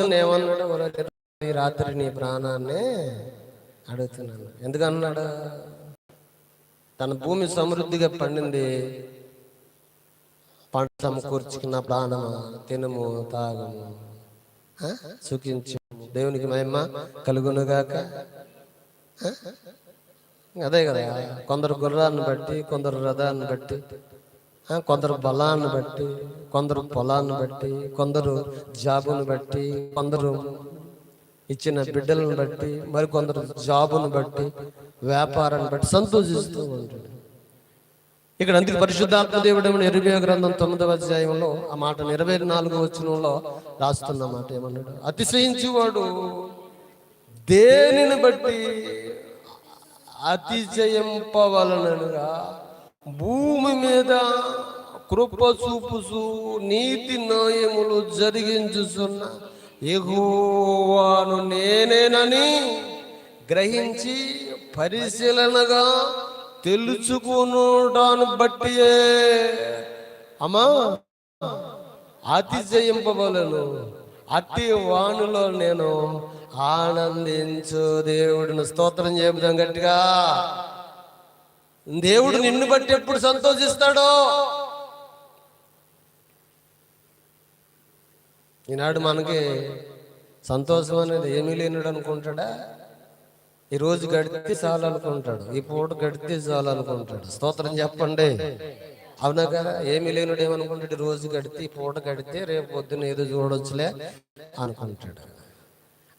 ఏమన్నాడు ఈ రాత్రి నీ ప్రాణాన్ని అడుగుతున్నాను. ఎందుకన్నాడు? తన భూమి సమృద్ధిగా పండింది. పంట సమకూర్చుకున్న ప్రాణము? తినము తాగము సుఖించు దేవునికి మహిమ కలుగునుగాక అదే కదా కొందరు గుర్రాన్ని బట్టి కొందరు రథాన్ని బట్టి కొందరు బలాన్ని బట్టి కొందరు పొలాన్ని బట్టి కొందరు జాబును బట్టి కొందరు ఇచ్చిన బిడ్డలను బట్టి మరి కొందరు జాబును బట్టి వ్యాపారాన్ని బట్టి సంతోషిస్తూ ఉంటాడు ఇక్కడ అందుకు పరిశుద్ధాత్మ దేవుడు ఇరవై గ్రంథం తొమ్మిదవ అధ్యాయంలో ఆ మాట ఇరవై నాలుగు వచనంలో రాస్తున్న మాట ఏమన్నాడు? అతిశయించేవాడు దేనిని బట్టి అతిశయింపవలనగా భూమి మీద కృప చూపుసు నీతి న్యాయములు జరిగించుచున్న ఎగువాను నేనేనని గ్రహించి పరిశీలనగా తెలుసుకునుటాను బట్టియే. అమ్మా అతిశయింపబలను అతి వాణులో నేను ఆనందించు దేవుడిని స్తోత్రం చెబుదాం గట్టిగా. దేవుడు నిన్ను బట్టి ఎప్పుడు సంతోషిస్తాడో? ఈనాడు మనకి సంతోషం అనేది ఏమీ లేనుడు అనుకుంటాడా? ఈ రోజు గడితే చాలు అనుకుంటాడు? ఈ పూట గడితే చాలు అనుకుంటాడు. స్తోత్రం చెప్పండి. అవునా కదా? ఏమీ లేనుడు ఏమనుకుంటాడు? ఈ రోజు గడితే ఈ పూట గడితే రేపు పొద్దున్న ఏదో చూడొచ్చులే అనుకుంటాడు.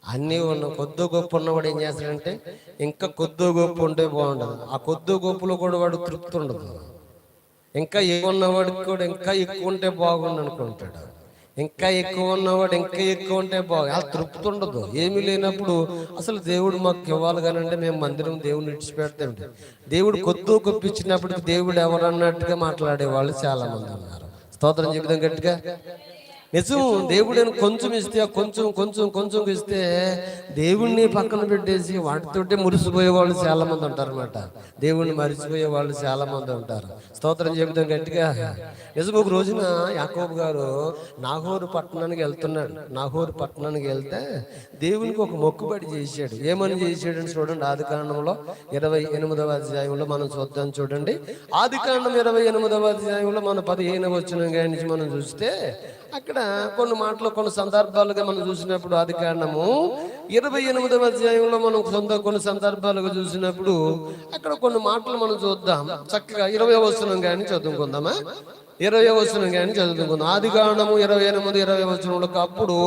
అన్నీ ఉన్న కొద్దో గొప్ప ఉన్నవాడు ఏం చేస్తాడంటే ఇంకా కొద్ది గొప్ప ఉంటే బాగుండదు. ఆ కొద్ది గొప్పలో కూడా వాడు తృప్తి ఉండదు. ఇంకా ఎక్కువ ఉన్నవాడికి కూడా ఇంకా ఎక్కువ ఉంటే బాగుండు అనుకుంటాడు. ఇంకా ఎక్కువ ఉన్నవాడు ఇంకా ఎక్కువ ఉంటే బాగు అలా తృప్తి ఉండదు. ఏమీ లేనప్పుడు అసలు దేవుడు మాకు ఇవ్వాలి కానీ అంటే మేము మందిరం దేవుడిని విడిచిపెడతాడు దేవుడు కొద్దు గొప్పించినప్పుడు దేవుడు ఎవరన్నట్టుగా మాట్లాడే వాళ్ళు చాలా మంది ఉన్నారు. స్తోత్రం చెబుదాం గట్టిగా. నిజం దేవుడని కొంచెం ఇస్తే కొంచెం కొంచెం కొంచెం ఇస్తే దేవుణ్ణి పక్కన పెట్టేసి వాటితోటే మురిసిపోయే వాళ్ళు చాలా మంది ఉంటారు అనమాట దేవుణ్ణి మరిచిపోయే వాళ్ళు చాలా మంది ఉంటారు. స్తోత్రం చెబుతాం గట్టిగా. నిజం ఒక రోజున యాకోబు గారు నాగూరు పట్టణానికి వెళ్తున్నాడు. నాగూరు పట్టణానికి వెళ్తే దేవునికి ఒక మొక్కుబడి చేశాడు. ఏమని చేశాడని చూడండి ఆది కాండంలో ఇరవై ఎనిమిదవ అధ్యాయంలో మనం చూద్దాం చూడండి. ఆది కాండం ఇరవై ఎనిమిదవ అధ్యాయంలో మన పదిహేను వచ్చిన నుంచి మనం చూస్తే అక్కడ కొన్ని మాటలు కొన్ని సందర్భాలుగా మనం చూసినప్పుడు అది కారణము. ఇరవై ఎనిమిదవ అధ్యాయంలో మనం సొంత కొన్ని సందర్భాలుగా చూసినప్పుడు అక్కడ కొన్ని మాటలు మనం చూద్దాం. చక్కగా ఇరవై వచనం కానీ చదువుకుందామా? ఇరవై వచనం కానీ చదువుకుందాం. ఆది కారణము ఇరవై ఎనిమిది ఇరవై వచనంలో అప్పుడు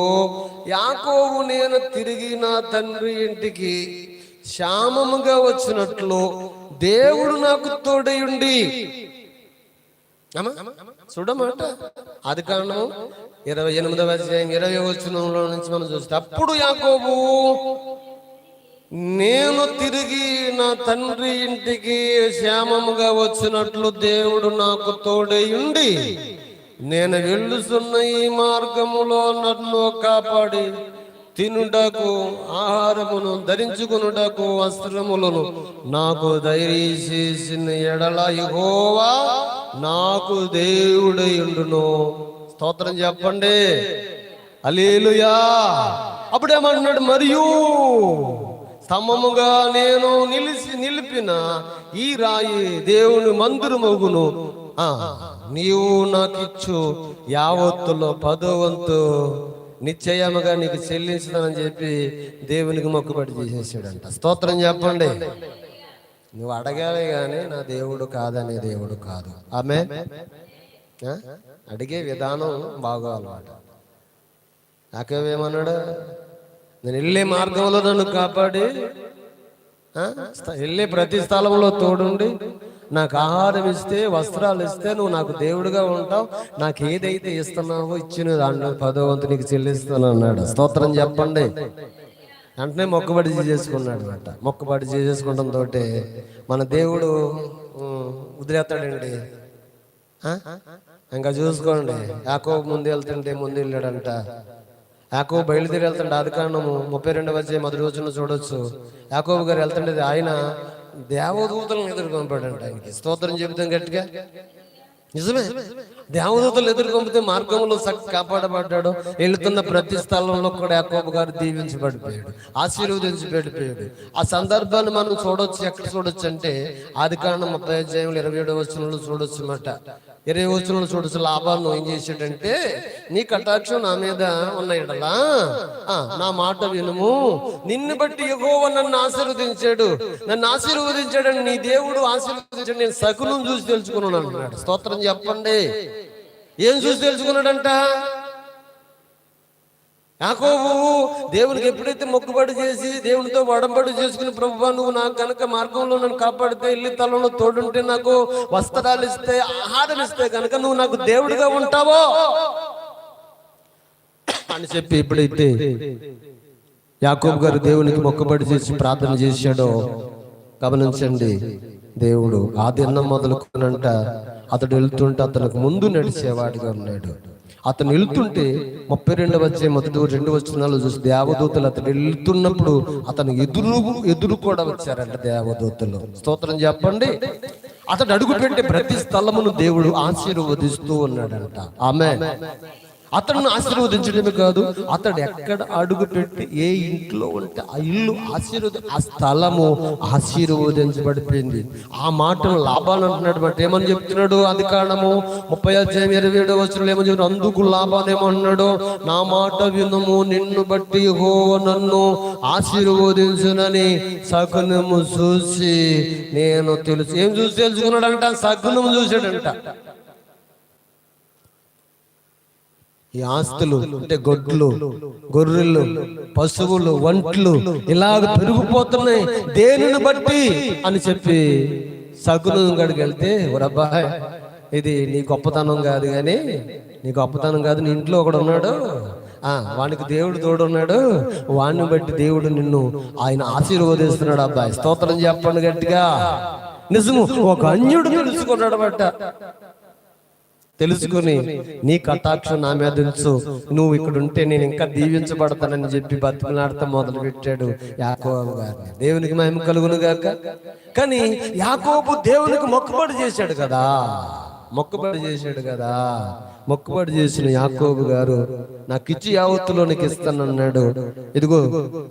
యాకోబు నేను తిరిగి నా తండ్రి ఇంటికి శ్యామముగా వచ్చినట్లు దేవుడు నాకు తోడయుండి అమ్మా, చూడమాట. అది కారణం ఇరవై ఎనిమిదవ అధ్యాయం ఇరవై వచనంలో నుంచి మనం చూస్తే అప్పుడు యాకోబు నేను తిరిగి నా తండ్రి ఇంటికి శ్యామముగా వచ్చినట్లు దేవుడు నాకు తోడయుండి నేను వెళ్ళుతున్న ఈ మార్గములో నన్ను కాపాడి తినుటకు ఆహారమును ధరించుకునుటకు వస్త్రములను నాకు చేసిన ఎడల యెహోవా నాకు దేవుడయుండును. స్తోత్రం చెప్పండి. అలీలుయా అప్పుడేమన్నాడు మరియు స్తంభముగా నేను నిలిచి నిలిపిన ఈ రాయి దేవుని మందిరమగును. మగును నీవు నాకిచ్చు యావత్తులో పదవంతు నిశ్చయముగా నీకు చెల్లించుతానని చెప్పి దేవునికి మొక్కుబడి చేసేసాడంట. స్తోత్రం చెప్పండి. నువ్వు అడగాలి కానీ నా దేవుడు కాదనే దేవుడు కాదు. ఆమె అడిగే విధానం బాగోవాలన్నమాట నాకేమేమన్నాడు నేను వెళ్ళే మార్గంలో నన్ను కాపాడి. వెళ్ళే ప్రతి స్థలంలో తోడుండి. నాకు ఆహారం ఇస్తే వస్త్రాలు ఇస్తే నువ్వు నాకు దేవుడిగా ఉంటావు. నాకు ఏదైతే ఇస్తున్నావో ఇచ్చిన దాంట్లో పదో వంతు నీకు చెల్లిస్తాను అన్నాడు. స్తోత్రం చెప్పండి. వెంటనే మొక్కుబడి చేసుకున్నాడు అనమాట మొక్కుబడి చేసేసుకోవడం తోటి మన దేవుడు వదిలేస్తాడండి ఇంకా చూసుకోండి. యాకో ముందు వెళ్తుంటే ముందు వెళ్ళాడంట. యాకోబు బయలుదేరి వెళ్తుండే ఆది కారణము ముప్పై రెండవ వచ్చే మొదటి రోజున చూడొచ్చు. యాకోబు గారు వెళ్తుండేది ఆయన దేవదూతలను ఎదుర్కొని ఆయనకి. స్తోత్రం చెబుతాం గట్టిగా. నిజమే. దేవదూతలు ఎదుర్కొంపితే మార్గంలో సక్ కాపాడబడ్డాడు. వెళుతున్న ప్రతి స్థలంలో కూడా యాకోబు గారు దీవించబడిపోయాడు. ఆశీర్వదించబడిపోయాడు. ఆ సందర్భాన్ని మనం చూడొచ్చు ఎక్కడ చూడొచ్చు అంటే ఆది కారణం ముప్పై అధ్యాయంలో ఇరవై ఏడవ వచనంలో చూడొచ్చు అన్నమాట. ఇరవై వచనంలో చూడొచ్చు లాభాలను ఏం చేసాడంటే నీ కటాక్షం నా మీద ఉన్న ఆ, నా మాట వినుము. నిన్ను బట్టి ఎగోవ నన్ను ఆశీర్వదించాడు. నన్ను ఆశీర్వదించాడని నీ దేవుడు ఆశీర్వదించాడు. నేను సకులను చూసి తెలుసుకున్నాను అంటున్నాడు. స్తోత్రం చెప్పండి. ఏం చూసి తెలుసుకున్నాడంట? యాకోబు దేవునికి ఎప్పుడైతే మొక్కుబడి చేసి దేవునితో వడంబడి చేసుకుని ప్రభు నువ్వు నాకు కనుక మార్గంలో నన్ను కాపాడితే ఇల్లు తలలో తోడుంటే నాకు వస్త్రాలు ఇస్తే ఆహారం ఇస్తే కనుక నువ్వు నాకు దేవుడిగా ఉంటావో? అని చెప్పి ఎప్పుడైతే యాకోబు గారు దేవునికి మొక్కుబడి చేసి ప్రార్థన చేశాడో గమనించండి దేవుడు ఆ దినం మొదలుకునంట అతడు వెళ్తుంటే అతనికి ముందు నడిచేవాడిగా ఉన్నాడు. అతను వెళ్తుంటే ముప్పై రెండు వచ్చే మొదటి రెండు వచనాలు చూసి దేవదూతలు అతను వెళ్తున్నప్పుడు అతను ఎదురు ఎదురు కూడా వచ్చారంట దేవదూతలు. స్తోత్రం చెప్పండి. అతడు అడుగు పెట్టే ప్రతి స్థలమును దేవుడు ఆశీర్వదిస్తూ ఉన్నాడంట. ఆమె అతను ఆశీర్వదించడమే కాదు అతడు ఎక్కడ అడుగు పెట్టి ఏ ఇంట్లో ఉంటే ఆ ఇల్లు ఆశీర్వద ఆ స్థలము ఆశీర్వదించబడిపోయింది. ఆ మాటను లాభాలు అంటున్నాడు బట్ ఏమని చెప్తున్నాడు అది కారణము ముప్పై అధ్యాయం ఇరవై ఏడో వచ్చిన ఏమని చెప్తున్నాడు? అందుకు లాభాలు ఏమన్నాడు నా మాట వినుము నిన్ను బట్టి హో నన్ను ఆశీర్వదించునని సగునము చూసి నేను తెలుసు. ఏం చూసి తెలుసుకున్నాడంట? సగునము చూశాడంట. ఈ ఆస్తులు అంటే గొడ్లు గొర్రెలు పశువులు వంట్లు ఇలాగ పెరిగిపోతున్నాయి. దేనిని బట్టి? అని చెప్పి సగునం గడికి వెళ్తే ఒరబ్బాయ్ ఇది నీ గొప్పతనం కాదు కానీ నీ గొప్పతనం కాదు నీ ఇంట్లో ఒకడు ఉన్నాడు. ఆ వానికి దేవుడు తోడు ఉన్నాడు. వాడిని బట్టి దేవుడు నిన్ను ఆయన ఆశీర్వదిస్తున్నాడు. అబ్బాయి స్తోత్రం చెప్పండి గట్టిగా. నిజము ఒక అన్యుడు తెలుసుకున్నాడు బట్ట తెలుసుకుని నీ కటాక్షం నా మీద ఉంచు నువ్వు ఇక్కడ ఉంటే నేను ఇంకా దీవించబడతానని చెప్పి బతిమలాడతా మొదలు పెట్టాడు యాకోబు గారిని. దేవునికి మహిమ కలుగును గాక. కానీ యాకోబు దేవునికి మొక్కుబడి చేశాడు కదా. మొక్కుబడి చేశాడు కదా. మొక్కుబడి చేసిన యాకోబు గారు నాకు ఇచ్చి యావత్తులో నీకు ఇస్తానన్నాడు ఇదిగో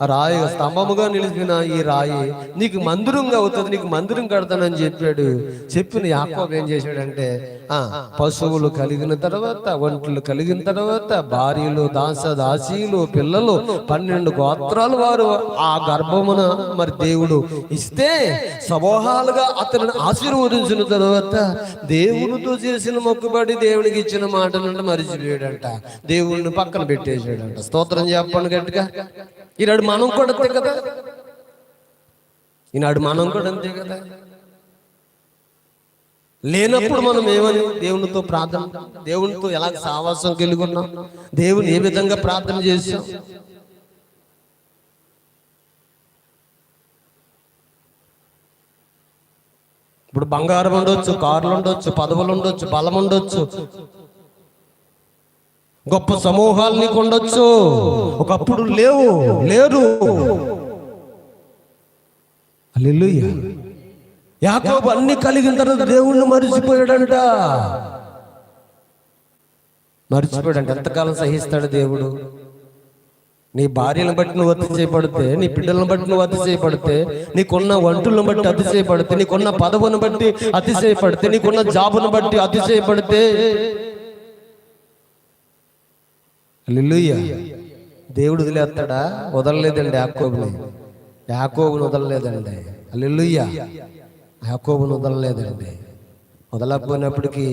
ఆ రాయి స్తంభముగా నిలిచిన ఈ రాయి నీకు మందిరంగా అవుతుంది నీకు మందిరం కడతానని చెప్పాడు. చెప్పిన యాకోబు ఏం చేశాడంటే ఆ పశువులు కలిగిన తర్వాత ఒంట్లు కలిగిన తర్వాత భార్యలు దాస దాసీలు పిల్లలు పన్నెండు గోత్రాలు వారు ఆ గర్భమున మరి దేవుడు ఇస్తే సమూహాలుగా అతనిని ఆశీర్వదించిన తర్వాత దేవునితో చేసిన మొక్కుబడి దేవునికి ఇచ్చిన మాటలంటే మరిచిపోయాడంట దేవుణ్ణి పక్కన పెట్టేసాడంట స్తోత్రం చెప్పండి గట్టిగా. ఈనాడు మనం కూడా అంతే కదా? ఈనాడు మనం కూడా అంతే కదా? లేనప్పుడు మనం ఏమని? దేవునితో ప్రార్థన. దేవునితో ఎలా సావాసం కలిగి ఉన్నాం? దేవుని ఏ విధంగా ప్రార్థన చేసాం ఇప్పుడు బంగారం ఉండొచ్చు కార్లు ఉండొచ్చు పదవులు ఉండొచ్చు బలం ఉండొచ్చు. గొప్ప సమూహాలు నీకు ఉండొచ్చు ఒకప్పుడు లేవు లేరు. హల్లెలూయా. యాకోబు అన్ని కలిగిన తర్వాత దేవుణ్ణి మరిచిపోయాడంట. మరిచిపోయాడంట. ఎంతకాలం సహిస్తాడు దేవుడు? నీ భార్యను బట్టి నువ్వు అతిశయపడితే నీ బిడ్డలను బట్టి నువ్వు అతిశయపడితే నీకున్న వంటలను బట్టి అతిశయపడితే నీకున్న పదవును బట్టి అతిశయపడితే నీకున్న జాబును బట్టి అతిశయపడితే లిల్లుయ్య దేవుడు వదిలేస్తాడా? వదలలేదండి యాకోబుని. యాకోబుని వదలలేదండి. లిల్లుయ్య యాకోబుని వదలలేదండి. వదలకపోయినప్పటికీ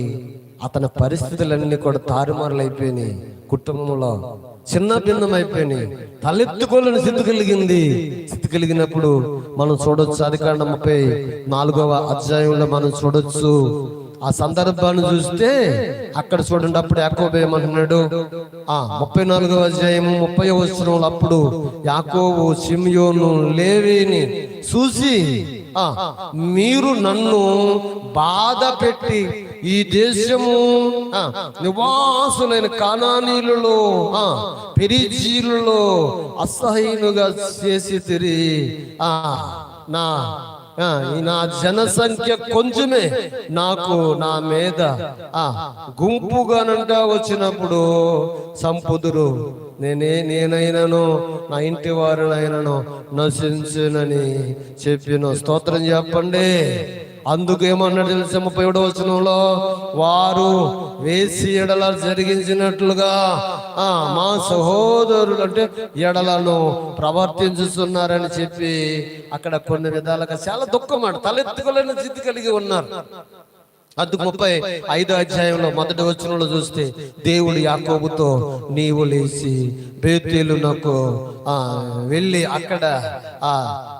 అతని పరిస్థితులన్నీ కూడా తారుమారులైపోయినాయి. కుటుంబంలో చిన్న భిన్నం అయిపోయినాయి తలెత్తుకోలేని స్థితి కలిగింది. స్థితి కలిగినప్పుడు మనం చూడొచ్చు. అధికాండ ముప్పై నాలుగవ అధ్యాయంలో మనం చూడొచ్చు. ఆ సందర్భాన్ని చూస్తే అక్కడ చూడండి అప్పుడు యాకోబు ఏమంటున్నాడు? ఆ ముప్పై నాలుగవ అధ్యాయము ముప్పై వచనంలో అప్పుడు యాకోబు సిమియోను లేవిని చూసి ఆ మీరు నన్ను బాధ పెట్టి ఈ దేశము ఆ, నివాసులైన కానానీలలో ఆ పెరిజీలలో అసహీనుగా చేసి తిరిగి ఆ నా నా జనసంఖ్య కొంచెమే. నాకు నా మీద. ఆ గుంపుగానంట వచ్చినప్పుడు సంపుదురు నేనే నేనైనాను నా ఇంటి వారినైనాను నశించునని చెప్పిన స్తోత్రం చెప్పండి. అందుకు ఏమన్నాడు తెలుసు? ముప్పై ఏడవ వచనంలో వారు వేసి ఎడల జరిగించినట్లుగా ఆ మా సహోదరులు అంటే ఎడలను ప్రవర్తించుతున్నారని చెప్పి అక్కడ కొన్ని విధాలుగా చాలా దుఃఖం మాట తలెత్తుకోలేని స్థితి కలిగి ఉన్నారు. అందుకు ముప్పై ఐదో అధ్యాయంలో మొదటి వచనంలో చూస్తే దేవుడు యాకోబుతో నీవు లేచి బేతేలు నాకు ఆ వెళ్ళి అక్కడ ఆ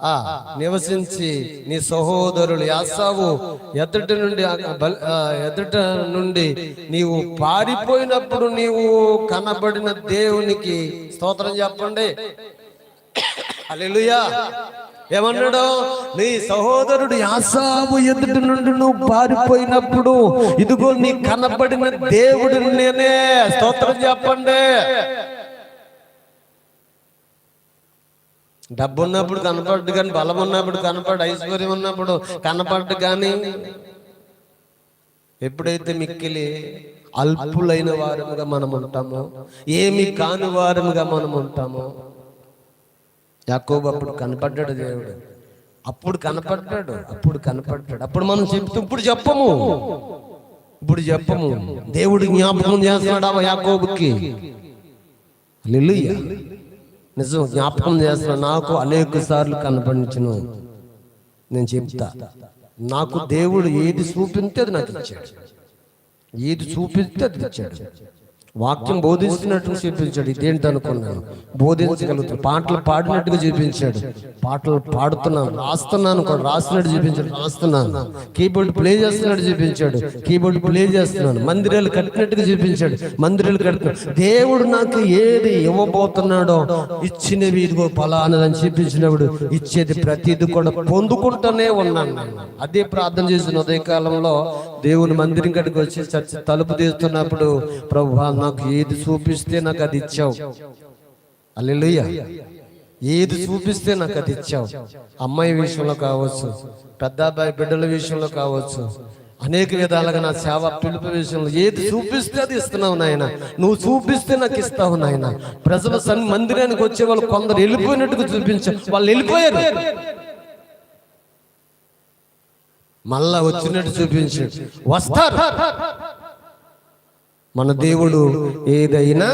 ఆ నివసించి నీ సహోదరులు యాసావు ఎదుట నుండి ఆ ఎదుట నుండి నీవు పారిపోయినప్పుడు నీవు కనబడిన దేవునికి స్తోత్రం చెప్పండి. అలెలుయా ఏమన్నాడు? నీ సహోదరుడు యాసాబు ఎదుటి నుండి నువ్వు పారిపోయినప్పుడు ఇదిగో నీ కనబడిన దేవుడు నేనే. స్తోత్రం చెప్పండి. డబ్బు ఉన్నప్పుడు కనపడ్డు కానీ బలం ఉన్నప్పుడు కనపడు ఐశ్వర్యం ఉన్నప్పుడు కనపడ్డు కానీ ఎప్పుడైతే మిక్కిలి అల్పులైన వారముగా మనం ఉంటామో ఏమి కాని వారముగా మనం ఉంటామో యాకోబు అప్పుడు కనపడ్డాడు దేవుడు. అప్పుడు కనపడ్డాడు అప్పుడు కనపడ్డాడు. అప్పుడు మనం చెప్తూ ఇప్పుడు చెప్పము ఇప్పుడు చెప్పము. దేవుడు జ్ఞాపకం చేస్తున్నాడు ఆ యాకోబుకి? నిజం జ్ఞాపకం చేస్తున్నాడు. నాకు అనేక సార్లు కనపడించును నేను చెప్తా. నాకు దేవుడు ఏది చూపించేది నాకు ఇచ్చాడు. ఏది చూపిస్తే అది ఇచ్చాడు. వాక్యం బోధిస్తున్నట్టుగా చూపించాడు. ఇదేంటి అనుకున్నాను? బోధించగలుగుతాడు పాటలు పాడినట్టుగా చూపించాడు. పాటలు పాడుతున్నాను. రాస్తున్నాను కూడా. రాస్తున్నట్టు చూపించాడు. రాస్తున్నాను. కీబోర్డ్ ప్లే చేస్తున్నట్టు చూపించాడు. కీబోర్డ్ ప్లే చేస్తున్నాను. మందిరాలు కట్టినట్టుగా చూపించాడు. మందిరాలు కడుతున్నాడు. దేవుడు నాకు ఏది ఇవ్వబోతున్నాడో ఇచ్చినవి ఇదిగో ఫలానని చూపించినప్పుడు ఇచ్చేది ప్రతిది కూడా పొందుకుంటూనే ఉన్నాను అదే ప్రార్థన చేసిన ఉదయకాలంలో దేవుని మందిరం కడికి వచ్చి చర్చ తలుపు తీస్తున్నప్పుడు ప్రభు నాకు ఏది చూపిస్తే నాకు అది ఇచ్చావు. అల్లెలుయ్య. ఏది చూపిస్తే నాకు అది ఇచ్చావు. అమ్మాయి విషయంలో కావచ్చు పెద్ద అబ్బాయి బిడ్డల విషయంలో కావచ్చు అనేక విధాలుగా నా సేవ పిలుపు విషయంలో ఏది చూపిస్తే అది ఇస్తున్నావు నాయన. నువ్వు చూపిస్తే నాకు ఇస్తావు నాయన. ప్రజల సన్ మందిరానికి వచ్చే వాళ్ళు కొందరు వెళ్ళిపోయినట్టుగా చూపించావు వాళ్ళు వెళ్ళిపోయారు. మళ్ళా వచ్చినట్టు చూపించాడు వస్తారు. మన దేవుడు ఏదైనా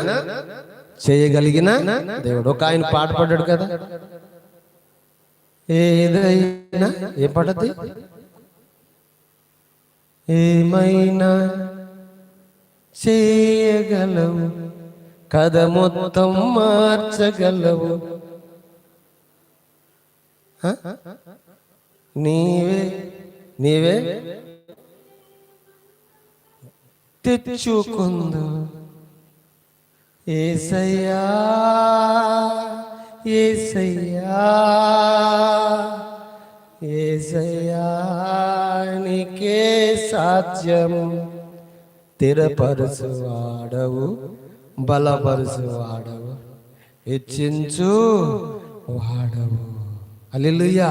చేయగలిగిన దేవుడు. ఒక ఆయన పాట పాడాడు కదా. ఏదైనా ఏ పాటది ఏమైనా చేయగలవు? కథ మొత్తం మార్చగలవు? నీవే నీవే? తెచ్చుకుందు? ఏసయ్యా ఏసయ్యా ఏసయ్యానికే సాధ్యము తిరపరుసు వాడవు బలపరుసు వాడవు హెచ్చించు వాడవు. అల్లెలుయ్యా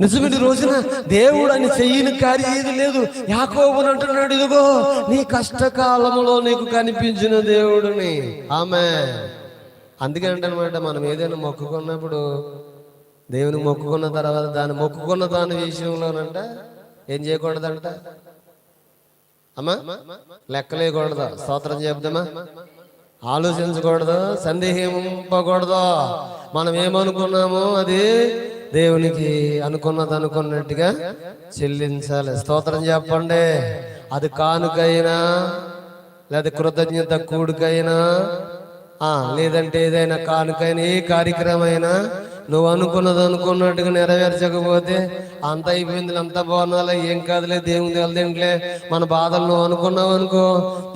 నిజమైన రోజున దేవుడు అని చెయ్యని కార్యం ఏది లేదు. యాకోబుని అంటున్నాడు ఇదిగో నీ కష్టకాలంలో నీకు కనిపించిన దేవుడిని. ఆమె అందుకే అంటనమాట మనం ఏదైనా మొక్కుకున్నప్పుడు దేవుని మొక్కుకున్న తర్వాత దాన్ని మొక్కుకున్న దాని విషయంలోనంట ఏం చేయకూడదంట? అమ్మా లెక్కలేయకూడదా? స్తోత్రం చెప్దామా? ఆలోచించకూడదు సందేహింపకూడదు మనం ఏమనుకున్నామో అది దేవునికి అనుకున్నది అనుకున్నట్టుగా చెల్లించాలి. స్తోత్రం చెప్పండి. అది కానుకైనా లేదా కృతజ్ఞత కూడికైనా లేదంటే ఏదైనా కానుకైనా ఏ కార్యక్రమం అయినా నువ్వు అనుకున్నది అనుకున్నట్టుగా నెరవేర్చకపోతే అంత అయిపోయింది అంత బాగున్నాలే ఏం కాదులే దేవుని తెలిదేంట్లే మన బాధలు నువ్వు అనుకున్నావు అనుకో.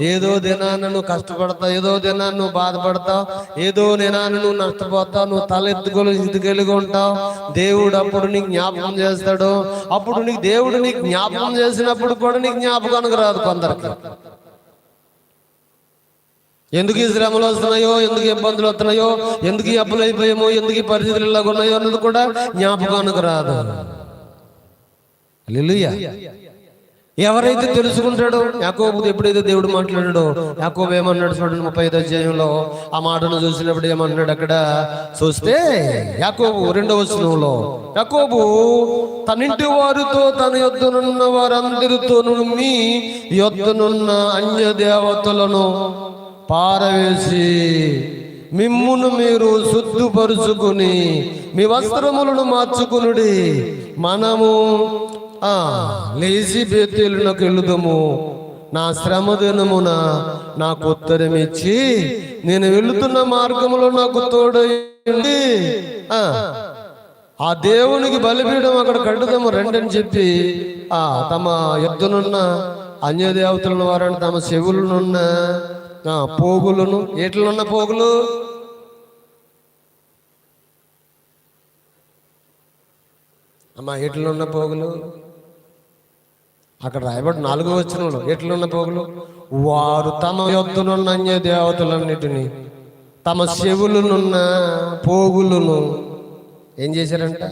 ఏదో దినాన్ని నువ్వు కష్టపడతావు ఏదో దినాన్ని నువ్వు బాధపడతావు ఏదో దినాన్ని నువ్వు నష్టపోతావు నువ్వు తలెత్తుకొని ఇది కలిగి ఉంటావు. దేవుడు అప్పుడు నీకు జ్ఞాపకం చేస్తాడు. అప్పుడు నీకు దేవుడు నీకు జ్ఞాపకం చేసినప్పుడు కూడా నీకు జ్ఞాపకానికి రాదు కొందరికి. ఎందుకు ఈ శ్రమలు వస్తున్నాయో ఎందుకు ఇబ్బందులు వస్తున్నాయో ఎందుకు అప్పులు అయిపోయామో ఎందుకు పరిస్థితులు ఇలాగ ఉన్నాయో అన్నది కూడా జ్ఞాపకానికి రాదు హల్లెలూయా. ఎవరైతే తెలుసుకుంటాడో యాకోబు ఎప్పుడైతే దేవుడు మాట్లాడాడో యాకోబు ఏమన్నాడు చూడండి ముప్పై ఐదు అధ్యాయంలో ఆ మాటను చూసినప్పుడు ఏమన్నాడు అక్కడ? చూస్తే యాకోబు రెండవ వచనంలో యాకోబు తనింటి వారితో తన యొద్దనున్న వారందరితోనూ మీ యొద్దనున్న అన్య దేవతలను పారవేసి మిమ్మును మీరు శుద్ధుపరుచుకుని మీ వస్త్రములను మార్చుకునుడి. మనము లేచి బేతేలునకు వెళ్ళుదము నా శ్రమ దినమున నాకు ఉత్తరం ఇచ్చి నేను వెళుతున్న మార్గంలో నాకు తోడయండి. ఆ దేవునికి బలిపీయడం అక్కడ కట్టుదాము అని చెప్పి ఆ తమ యుద్ధనున్న అన్య దేవతలను వారని తమ చెవులనున్న పోగులను ఎట్లున్న పోగులు? అమ్మా ఎట్లున్న పోగులు? అక్కడ రాయబడి నాలుగో వచ్చినప్పుడు ఎట్లున్న పోగులు? వారు తమ యొద్దనున్న అన్య దేవతలన్నిటిని తమ చెవులనున్న పోగులను ఏం చేశారంట?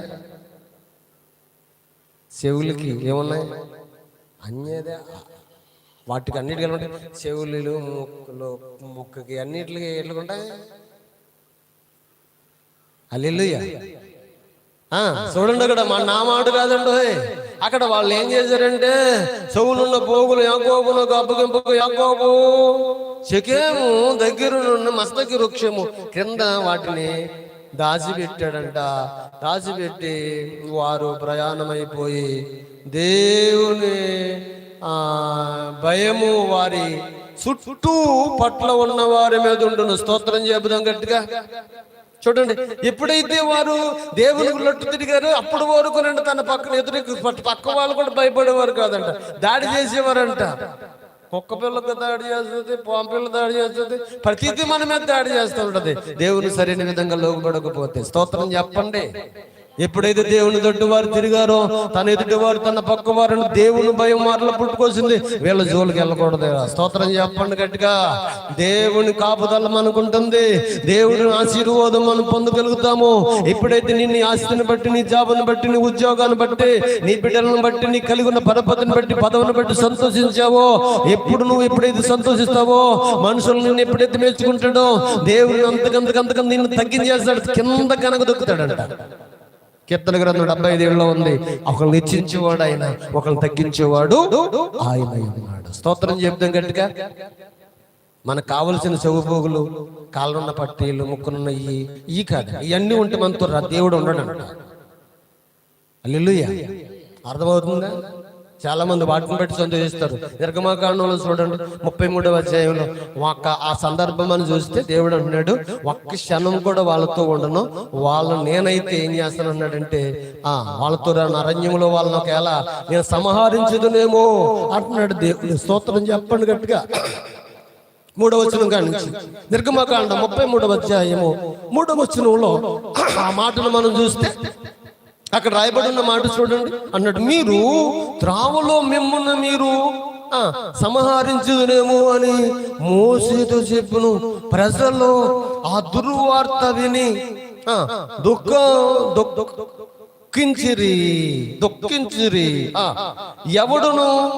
చెవులకి ఏమున్నాయి? అన్యదే వాటికి అన్నిటికీ ఎలా ఉంటాయి చెవులు ముక్కులు ముక్కకి అన్నిటికి ఎట్లుంటాయి అల్లెలుయ్య ఆ, చూడండి అక్కడ మా నా మాట కాదండి. అక్కడ వాళ్ళు ఏం చేశారంటే చెవులున్న పోగులు యాకోబును గబ్బగింపుకు యాకోబు చెకేము దగ్గరున్న మస్తకి వృక్షము కింద వాటిని దాచిపెట్టాడంట. దాచిపెట్టి వారు ప్రయాణమైపోయి దేవుని భయము వారి చుట్టూ పట్ల ఉన్న వారి మీద ఉండును. స్తోత్రం చెబుదాం గట్టిగా. చూడండి ఎప్పుడైతే వారు దేవుని లొట్టు తిరిగారో అప్పుడు వరకు నండి తన పక్కన ఎదురు పక్క వాళ్ళు కూడా భయపడేవారు కాదంట. దాడి చేసేవారంట. కుక్క పిల్లకు దాడి చేస్తుంది పాము దాడి చేస్తుంది ప్రతిదీ మన మీద దాడి చేస్తూ ఉంటది. దేవుని సరైన విధంగా లోపడకపోతే స్తోత్రం చెప్పండి. ఎప్పుడైతే దేవుని దొడ్డు వారు తిరిగారో తన ఎదుటి వారు తన పక్క వారిని దేవుని భయం మాటలు పుట్టుకొచ్చింది. వీళ్ళ జోలికి వెళ్ళకూడదు. స్తోత్రం చెప్పండి గట్టిగా. దేవుని కాపుదల మనకుంటుంది. దేవుని ఆశీర్వాదం మనం పొందగలుగుతాము. ఎప్పుడైతే నిన్ను ఆస్తిని బట్టి నీ జాబుని బట్టి నీ ఉద్యోగాన్ని బట్టి నీ బిడ్డలను బట్టి నీ కలిగి ఉన్న పరపతిని బట్టి పదవిని బట్టి సంతోషించావో ఎప్పుడు నువ్వు ఎప్పుడైతే సంతోషిస్తావో మనుషులు నిన్ను ఎప్పుడైతే మెచ్చుకుంటాడో దేవుని అంతకంతకంతకం నిన్ను తగ్గించేస్తాడు. కింద కనుక దొక్కుతాడంట కీర్తన గ్రంథం డెబ్బై ఐదేళ్ళలో ఉంది. ఒకరిని హెచ్చించేవాడు ఆయన ఒకరిని తగ్గించేవాడు ఆయన ఉన్నాడు. స్తోత్రం చెప్తాం గట్టిగా. మనకు కావలసిన చెవుపోగులు కాళ్ళున్న పట్టీలు ముక్కునున్న ఇవి ఈ కాదు. ఇవన్నీ ఉంటే మనతో దేవుడు ఉండడంట. అల్లుయ్య అర్థమవుతుందా? చాలా మంది వాటిని బట్టి సంతోషిస్తారు. నిర్గమాకాండంలో చూడండి ముప్పై మూడవ అధ్యాయంలో ఒక్క ఆ సందర్భం అని చూస్తే దేవుడు అంటున్నాడు ఒక్క క్షణం కూడా వాళ్ళతో ఉండను వాళ్ళని నేనైతే ఏం చేస్తాను అన్నాడంటే ఆ వాళ్ళతో రాను అరణ్యంలో వాళ్ళని ఒకవేళ నేను సంహరించదునేమో అంటున్నాడు దేవుడు. స్తోత్రం చెప్పండి గట్టిగా. మూడవ వచనం కాడి నుంచి నిర్గమకాండ ముప్పై మూడవ అధ్యాయము మూడవ వచనంలో ఆ మాటను మనం చూస్తే అక్కడ రాయబడి ఉన్న మాట చూడండి అన్నట్టు మీరు త్రావులో మిమ్మల్ని మీరు ఆ, అని మోసేతో చెప్పును. ప్రజల్లో ఆ దుర్వార్త విని దుఃఖం దుఃఖ దుఃఖించిరి దుఃఖించిరి. ఆ, ఎవడును?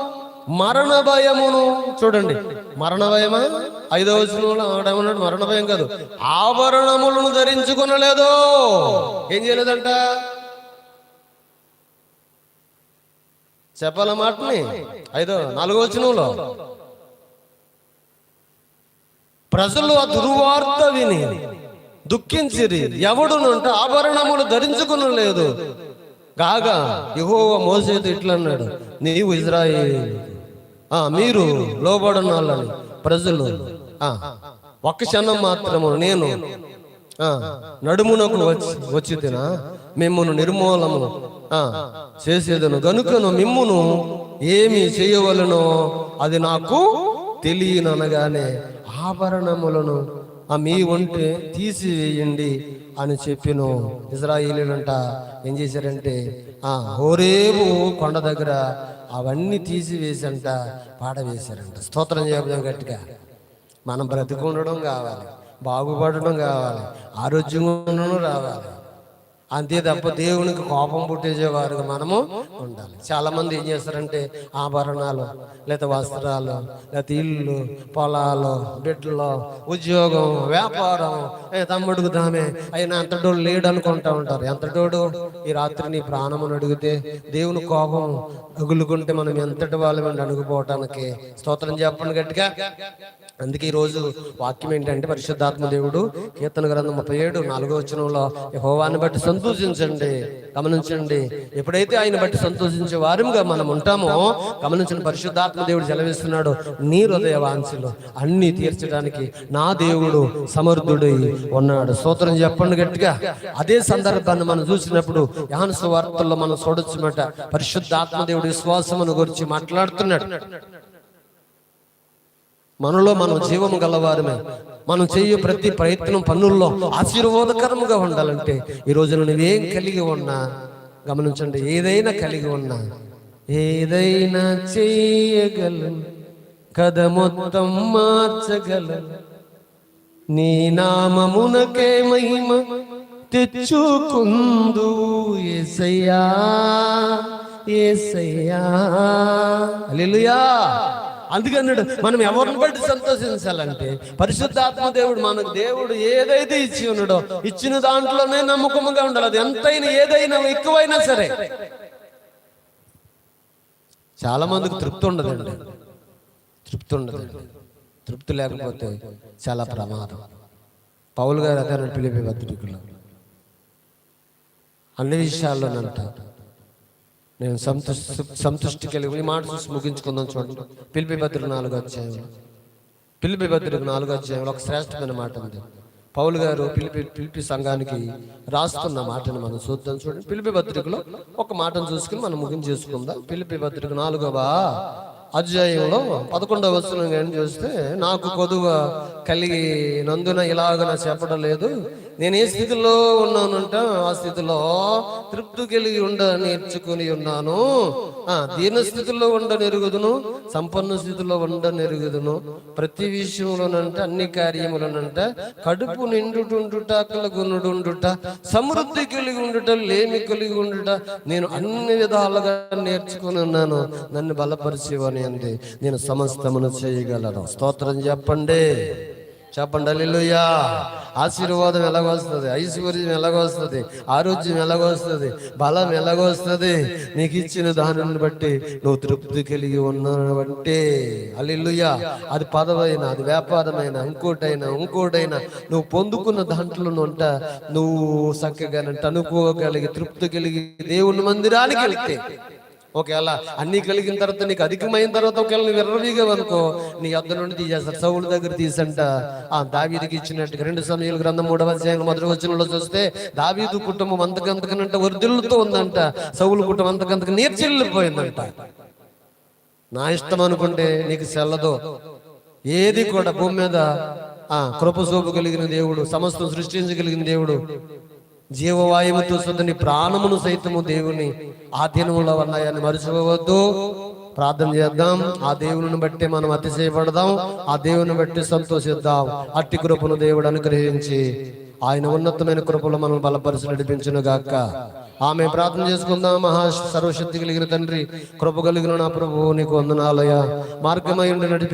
మరణ భయమును. చూడండి. మరణ భయమా? ఐదవ వచనంలో ఆడేమన్నాడు మరణ భయం కాదు. ఆభరణములను ధరించుకునలేదో. ఏం చేయలేదంట? చెప్పాల మాటని? ఐదో నాలుగో వచనంలో. ప్రజలు ఆ దుర్వార్త విని దుఃఖించిరి. ఎవడునంటే ఆభరణములు ధరించుకునలేదు కాగా యెహోవా మోసేది ఇట్లా అన్నాడు నీవు ఇజ్రాయేల్ ఆ మీరు లోబడిన వాళ్ళని ప్రజలు ఒక్క క్షణం మాత్రము నేను నడుమునకు వచ్చి వచ్చి తినా. మిమ్మును నిర్మూలము చేసేదను గనుకను మిమ్మును ఏమి చేయవలనో అది నాకు తెలియననగానే ఆభరణములను ఆ మీ ఒంటి తీసివేయండి అని చెప్పిను. ఇజ్రాయిలీలంట ఏం చేశారంటే ఆ హోరేబు కొండ దగ్గర అవన్నీ తీసివేసంట పాడవేశారంట స్తోత్రం చేయడం గట్టిగా. మనం బ్రతికుండడం కావాలి బాగుపడడం కావాలి ఆరోగ్యంగా ఉండడం రావాలి. అంతే తప్ప దేవునికి కోపం పుట్టించేవారుగా మనము ఉండాలి. చాలామంది ఏం చేస్తారంటే ఆభరణాలు లేదా వస్త్రాలు లేకపోతే ఇల్లు పొలాలు బిడ్డలు ఉద్యోగం వ్యాపారం ఏ తమ్ముడుకు దామే అయినా అంతటోడు లేడు అనుకుంటా ఉంటారు. ఎంతటోడు ఈ రాత్రి నీ ప్రాణమును అడిగితే దేవుని కోపం అగులుకుంటే మనం ఎంతటి వాళ్ళమని అడుగుపోవటానికి? స్తోత్రం చెప్పండి గట్టిగా. అందుకే ఈరోజు వాక్యం ఏంటంటే పరిశుద్ధాత్మ దేవుడు కీర్తన గ్రంథం ముప్పై ఏడు నాలుగో వచనంలో హోవాన్ని బట్టి సంతోషించండి. గమనించండి. ఎప్పుడైతే ఆయన బట్టి సంతోషించే వారంగా మనం ఉంటామో గమనించిన పరిశుద్ధాత్మ దేవుడు సెలవిస్తున్నాడు నీ హృదయ వాంఛలు అన్ని తీర్చడానికి నా దేవుడు సమర్థుడై ఉన్నాడు. సూత్రం చెప్పండి గట్టిగా. అదే సందర్భాన్ని మనం చూసినప్పుడు యానసు వార్తల్లో మనం చూడొచ్చు పరిశుద్ధాత్మ దేవుడి విశ్వాసమును గురించి మాట్లాడుతున్నాడు. మనలో మనం జీవము గలవారమే. మనం చేయు ప్రతి ప్రయత్నం పనుల్లో ఆశీర్వాదకరముగా ఉండాలంటే ఈ రోజున నువ్వేం కలిగి ఉన్నా గమనించండి ఏదైనా కలిగి ఉన్నా ఏదైనా చేయగలను కథ మొత్తం మార్చగలను. నీ నామమునకే మహిమ తెచ్చుకుందు ఏసయ్యా ఏసయ్యా. హల్లెలూయా. అందుకన్నాడు మనం ఎవరిని బట్టి సంతోషించాలంటే పరిశుద్ధాత్మ దేవుడు మనకు దేవుడు ఏదైతే ఇచ్చి ఉన్నాడో ఇచ్చిన దాంట్లోనే నమ్మకముగా ఉండాలి. అది ఎంతైనా ఏదైనా ఎక్కువైనా సరే. చాలా మందికి తృప్తి ఉండదండి. తృప్తి ఉండదండి. తృప్తి లేకపోతే చాలా ప్రమాదం. పౌలు గారు అదే పిలిపి పత్రికలో అన్ని విషయాల్లోనంటారు నేను సంతృష్టి సంతృష్టి కలిగి ఈ మాట చూసి ముగించుకుందాం చూడండి. పిలిపి భద్రుడు నాలుగు అధ్యాయం. పిలిపి భద్రుడు నాలుగు అధ్యాయంలో ఒక శ్రేష్టమైన మాట ఉంది. పౌలు గారు పిలిపి పిలిపి సంఘానికి రాస్తున్న మాటను మనం చూద్దాం చూడండి. పిలిపి పత్రికలో ఒక మాటను చూసుకుని మనం ముగించేసుకుందాం. పిలిపి పత్రిక నాలుగవ అధ్యాయంలో పదకొండవ వస్తువులను ఏం చూస్తే నాకు కొదువ కలిగి నందున ఇలాగన చెప్పడం లేదు. నేను ఏ స్థితిలో ఉన్నానంట ఆ స్థితిలో తృప్తి కలిగి ఉండ నేర్చుకుని ఉన్నాను. ఆ దీన స్థితిలో ఉండ నెరుగుదును సంపన్న స్థితిలో ఉండ నెరుగుదును. ప్రతి విషయంలోనంట అన్ని కార్యములనంట కడుపు నిండుటుండుట కలగునుడుండుట సమృద్ధి కలిగి ఉండుట లేమి కలిగి ఉండుట నేను అన్ని విధాలుగా నేర్చుకుని ఉన్నాను. నన్ను బలపరిచేవని అంది నేను సమస్తమును చేయగలను. స్తోత్రం చెప్పండి. చెప్పండి అల్లుయ్యా ఆశీర్వాదం ఎలాగొస్తుంది? ఐశ్వర్యం ఎలాగొస్తుంది? ఆరోగ్యం ఎలాగొస్తుంది? బలం ఎలాగొస్తుంది? నీకు ఇచ్చిన దానిని బట్టి నువ్వు తృప్తి కలిగి ఉన్నావంటే అల్లుయ్యా అది పదవైన అది వ్యాపారమైన ఇంకోటైనా ఇంకోటైనా నువ్వు పొందుకున్న దాంట్లో ఉంట నువ్వు చక్కగా అనుకోగలిగి తృప్తి కలిగి దేవుని మందిరానికి వెళ్తే ఒకవేళ అన్ని కలిగిన తర్వాత నీకు అధికమైన తర్వాత ఒకవేళ నువ్వు ఎర్రవిగా అనుకో నీ అద్ద నుండి తీసేస్తారు సౌలు దగ్గర తీసంట. ఆ దావీదికి ఇచ్చినట్టుగా రెండు సమయాలు గ్రంథం మూడవ అధ్యాయం మొదటి వచనంలో చూస్తే దావీదు కుటుంబం అంతకంతకనంట వర్ధిల్లుతో ఉందంట సౌలు కుటుంబం అంతకంతకు నీర్చెల్లిపోయిందంట నా ఇష్టం అనుకుంటే నీకు సెల్లదు. ఏది కూడా భూమి మీద ఆ కృపసోపు కలిగిన దేవుడు సమస్తం సృష్టించగలిగిన దేవుడు జీవవాయువుతో శుద్ధ ప్రాణమును సైతము దేవుని ఆధీనములో ఉన్నాయని మరుచుకోవద్దు. ప్రార్థన చేద్దాం. ఆ దేవుని బట్టి మనం అతిశయపడదాం. ఆ దేవుని బట్టి సంతోషిద్దాం. అట్టి కృపను దేవుడు అనుగ్రహించి ఆయన ఉన్నతమైన కృపలు మనం బలపరిచి నడిపించును గాక ఆమె ప్రార్థన చేసుకుందాం. మహా సర్వశక్తి కలిగిన తండ్రి కృప కలిగిన నా ప్రభువు నీకు వందనాలయ మార్గమై ఉండి నడిపి